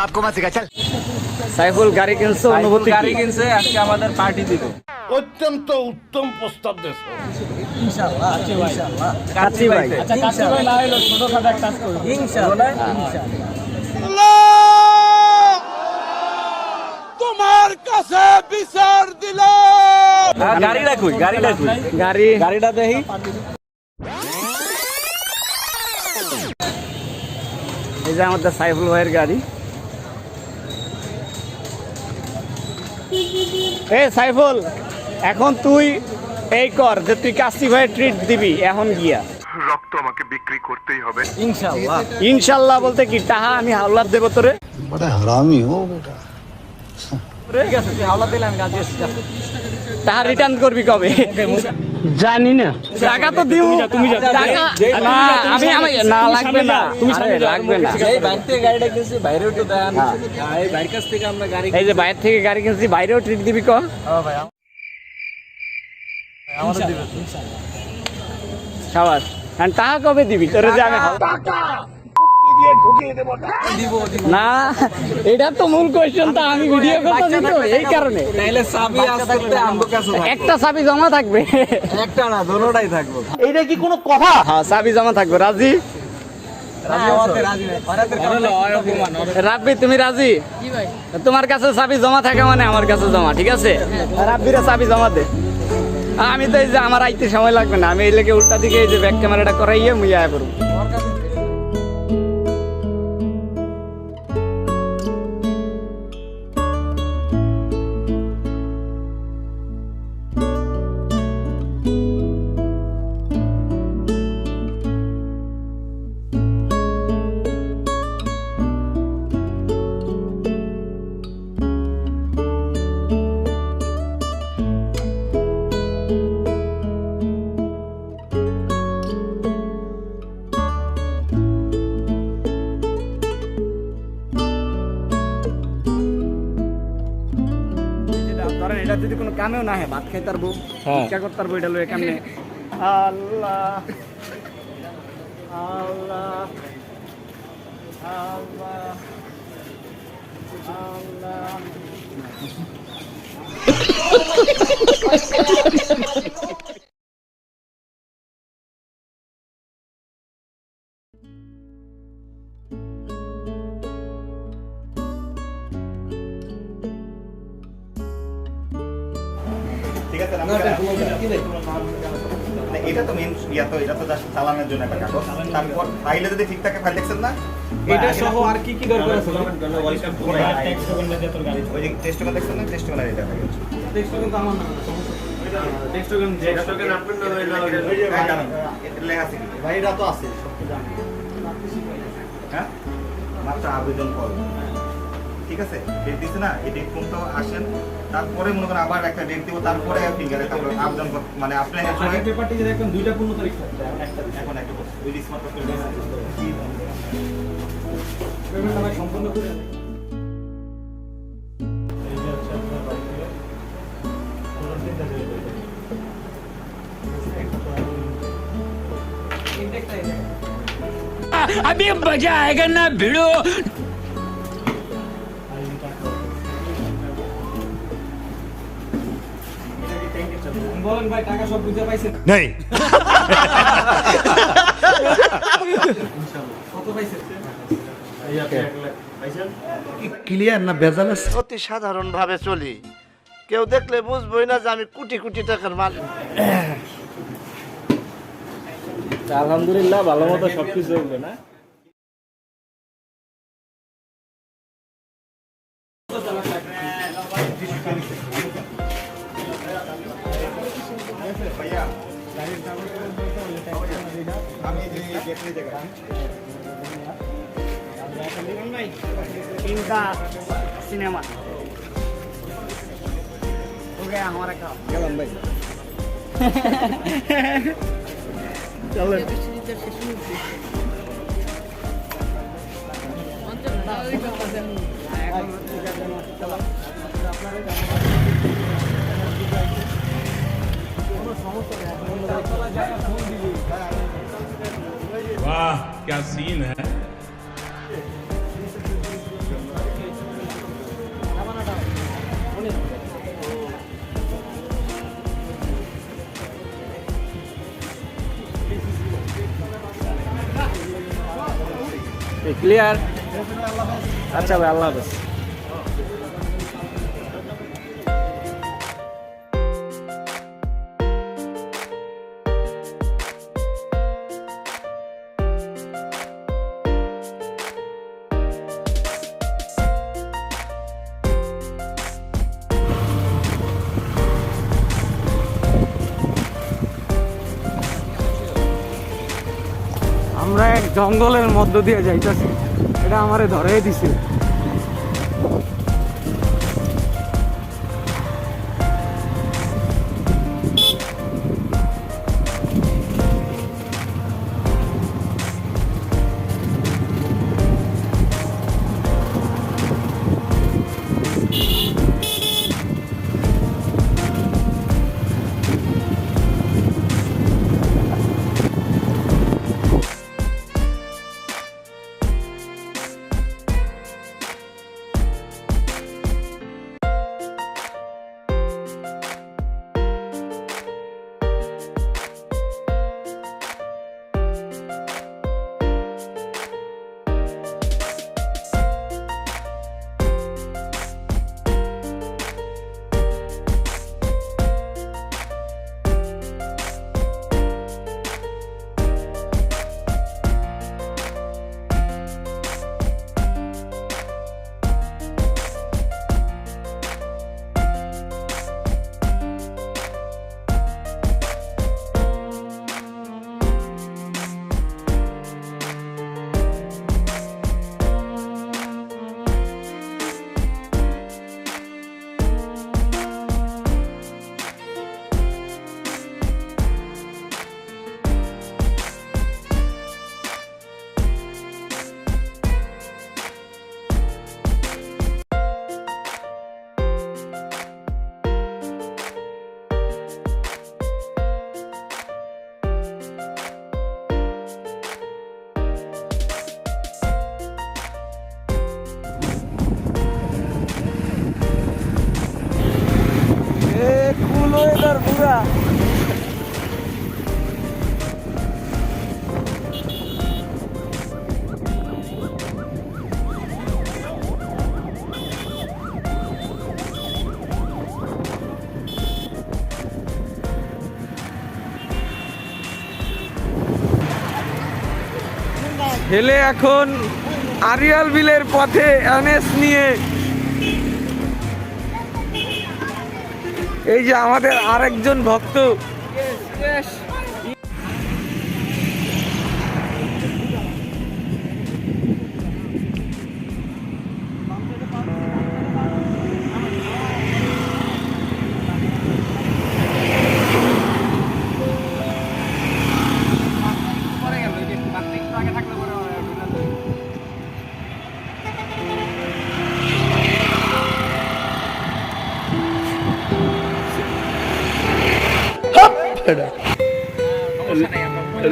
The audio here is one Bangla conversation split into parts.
বাপ শিখা সাইফুল গাড়ি কিনছে অনুভূতি গাড়ি কিনছে আজকে আমাদের পার্টি অত্যন্ত উত্তম প্রস্তাব তোমার কাছে বিচার দিল গাড়িটা রাখুই গাড়ি রাখুই গাড়ি গাড়িটা দেখি এই যে আমাদের সাইফুল ভাইয়ের গাড়ি। এ সাইফুল এখন তুই এই কর যে তুই কাস্তি ভাইয়ের ট্রিট দিবি এখন গিয়া। রক্ত আমাকে বিক্রি করতেই হবে। বলতে কি তাহা আমি হাওলাত দেবো তোরে। হারামি ও রিটার্ন করবি কবে? জানি না। টাকা তো দিও। তুমি টাকা না লাগবে না। তুমি লাগবে না। এই বাইরে থেকে গাড়িটা কিনছি বাইরেও তো দেন এই বাইরের কাছ থেকে আমরা গাড়ি এই যে বাইরে থেকে গাড়ি কিনছি বাইরেও ট্রিট দিবি কর ভাই আমাদের দিবে। সাবাস। আর টাকা কবে দিবি? তোর যে আমি দিব না। এটা তো মূল কোয়েশ্চেন তা আমি ভিডিও করতেছি তো এই কারণে। তাইলে চাবি আজ আমগো কাছে থাকবে। একটা চাবি জমা থাকবে। একটা না দোনোটাই থাকব। হ্যাঁ চাবি জমা থাকবে। রাজি? নাই। রাব্বি তুমি রাজি? তোমার কাছে চাবি জমা থাকে মানে আমার কাছে জমা ঠিক আছে? রাব্বিরা চাবি জমা দে। আমি তো এই যে আমার আইতে সময় লাগবে না। আমি এই লেগে উল্টা দিকে এই যে ব্যাক ক্যামেরাটা করাইয়ে মুই আয়া করব ধরেন এটা যদি কোনো কামেও না হয় ভাত খাই তারবো ইচ্ছা করতে পারব এটা লয়ে কেমনে? আল্লাহ আল্লাহ আল্লাহ আল্লাহ। এটা তো মেন ইয়া তো এটা তো জাস্ট চালানোর জন্য একটা কাগজ। তারপর ফাইলে যদি ঠিক থাকে ফাইল দেখছেন না? এটা সহ আর কি কি দরকার আছে? ওই যে টেস্ট করে দেখছেন না টেস্ট করে এটা হয়ে গেছে। হ্যাঁ, জানো। এটা লেখা আছে কি? হ্যাঁ? মাত্র আবেদন কর ঠিক আছে? ডেট না? এই ডেট পর্যন্ত আসেন। তারপরে মনে করেন আবার একটা ডেট দিব তারপরে ফিঙ্গারে তারপরে আবেদন মানে অ্যাপ্লাইয়ের সময় পেপারটি যদি একদম দুইটা পূর্ণ তারিখ থাকে এখন একটা ওই স্মার্ট ফোন পেমেন্ট আমি সম্পূর্ণ করে বলেন ক্লিয়ার না ভেজাল অতি সাধারণ ভাবে চলি। কেউ দেখলে বুঝবই না যে আমি কোটি কোটি টাকার মালিক। আলহামদুলিল্লাহ ভালো মতো সবকিছু হইল না? Inca cinema. ওকে আমার একটা। গেলাম ভাই। চলো হ্যাঁ, আপনারা Uau, que assim, né? Clear. That's how I love us. আমরা এক জঙ্গলের মধ্য দিয়ে যাইতেছি। এটা আমারে ধরে দিছে। ছেলে এখন আরিয়াল বিলের পথে এনএস নিয়ে। এই যে আমাদের আরেকজন ভক্ত।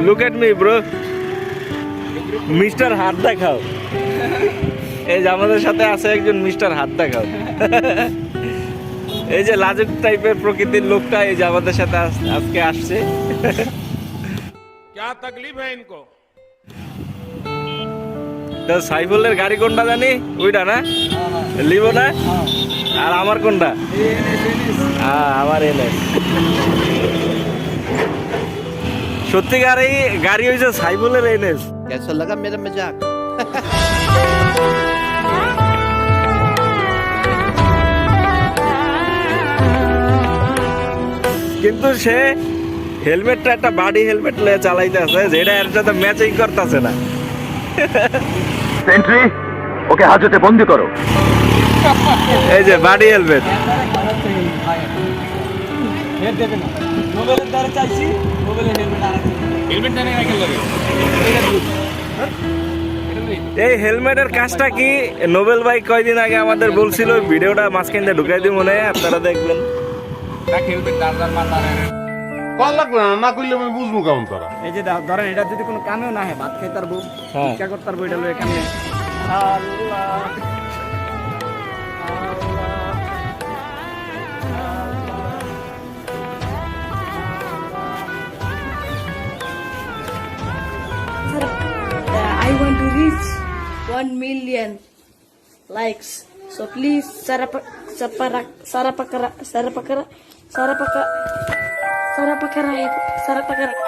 look at me bro mister হাত দেখাও এই যে আমাদের সাথে আছে একজন মিস্টার হাত দেখাও এই যে লাজুক টাইপের প্রকৃতির লোকটা এই যে আমাদের সাথে আজ- আজকে আসছে क्या तकलीफ है इनको তো সাইফুলের গাড়ি কোনটা জানি ওইটা না লিব না আর আমার কোনটা হ্যাঁ আমার এনে সত্যিকার এই গাড়ি হয়েছে সাইফুলের এনএস कैसा लगा मेरा मजाक কিন্তু সে হেলমেটটা একটা বাডি হেলমেট লয়ে চালাইতে আছে যেটা এর সাথে ম্যাচিং করতেছে না সেন্ট্রি ওকে হাজতে বন্দি করো এই যে বাডি হেলমেট মোবাইলের দ্বারা চাইছি মোবাইলের হেলমেট হেলমেট জানি না কেন এই হেলমেটের কাজটা কি? নোবেল ভাই কয়দিন আগে আমাদের বলছিল ভিডিওটা মাঝখান দিয়ে ঢুকাই দিই মনে আপনারা দেখবেন। না আমি বুঝব কেমন তারা। এই যে ধরেন এটা যদি কোনো কামেও না হয় ভাত খেয়ে তার বউ ইচ্ছা করতার এটা 1 million likes. So please sarap sarapa sarapa sarapa sarapa sarapa sarapa sarapa sarapa